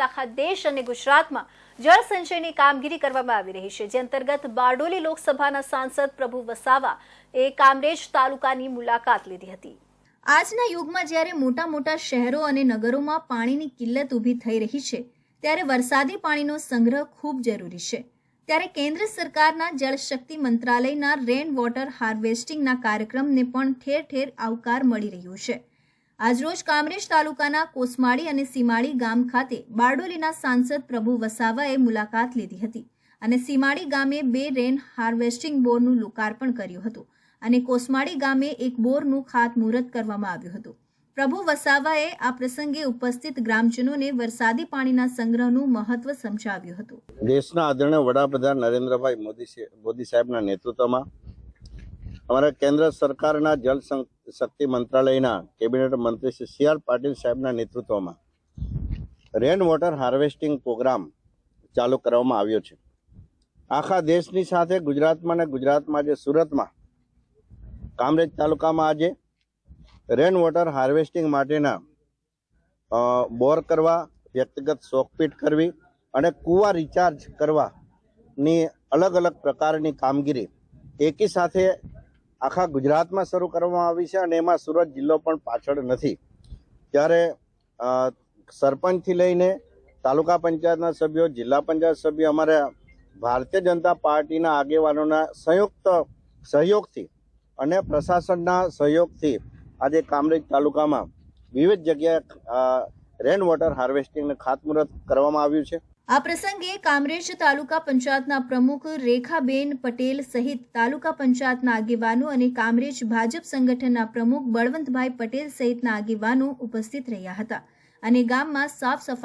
અંતર્ગત આખા દેશ અને ગુજરાતમાં જળ સંચયની કામગીરી કરવામાં આવી રહી છે, જે અંતર્ગત બારડોલી લોકસભાના સાંસદ પ્રભુ વસાવા એ કામરેજ તાલુકાની મુલાકાત લીધી હતી. આજના યુગમાં જ્યારે મોટા મોટા શહેરો અને નગરોમાં પાણીની કિલ્લત ઊભી થઈ રહી છે, ત્યારે વરસાદી પાણીનો સંગ્રહ ખૂબ જરૂરી છે. ત્યારે કેન્દ્ર સરકારના જળશક્તિ મંત્રાલયના રેન વોટર હાર્વેસ્ટિંગના કાર્યક્રમને પણ ઠેર ઠેર આવકાર મળી રહ્યો છે. આજરોજ કામરેજ તાલુકાના કોસમાળી અને સીમાળી ગામ ખાતે બારડોલીના સાંસદ પ્રભુ વસાવાએ મુલાકાત લીધી હતી અને સીમાળી ગામે બે રેન હાર્વેસ્ટિંગ બોરનું લોકાર્પણ કર્યું હતું અને કોસમાળી ગામે એક બોરનું ખાતમુહૂર્ત કરવામાં આવ્યું હતું. પ્રભુ વસાવાએ આ પ્રસંગે ઉપસ્થિત ગ્રામજનોને વરસાદી પાણીના સંગ્રહનું મહત્વ સમજાવ્યું હતું. દેશના આદરણીય વડાપ્રધાન નરેન્દ્રભાઈ મોદી મોદી સાહેબના નેતૃત્વમાં અમારા કેન્દ્ર સરકારના સં- શક્તિ મંત્રાલયના કેબિનેટ મંત્રી શ્રી સી આર પાટીલ સાહેબના નેતૃત્વમાં રેન વોટર હાર્વેસ્ટિંગ પ્રોગ્રામ ચાલુ કરવામાં આવ્યો છે. આખા દેશની સાથે ગુજરાતમાં અને ગુજરાતમાં આજે સુરતમાં કામરેજ તાલુકામાં આજે રેન વોટર હાર્વેસ્ટિંગ માટેના બોર કરવા, વ્યક્તિગત શોકપીટ કરવી અને કૂવા રિચાર્જ કરવાની અલગ અલગ પ્રકારની કામગીરી એકી સાથે આખા ગુજરાતમાં શરૂ કરવામાં આવી છે અને એમાં સુરત જિલ્લો પણ પાછળ નથી. ત્યારે સરપંચથી લઈને તાલુકા પંચાયતના સભ્યો, જિલ્લા પંચાયત સભ્યો, અમારા ભારતીય જનતા પાર્ટીના આગેવાનોના સંયુક્ત સહયોગથી અને પ્રશાસનના સહયોગથી આજે કામરેજ તાલુકામાં વિવિધ જગ્યાએ રેન વોટર હાર્વેસ્ટિંગને ખાતમુહૂર્ત કરવામાં આવ્યું છે. આ પ્રસંગે કામરેજ તાલુકા પંચાયતના પ્રમુખ રેખાબેન પટેલ સહિત તાલુકા પંચાયતના આગેવાનો અને કામરેજ ભાજપ સંગઠનના પ્રમુખ બળવંતભાઈ પટેલ સહિતના આગેવાનો ઉપસ્થિત રહ્યા હતા. અને ગામમાં સાફ સફાઈ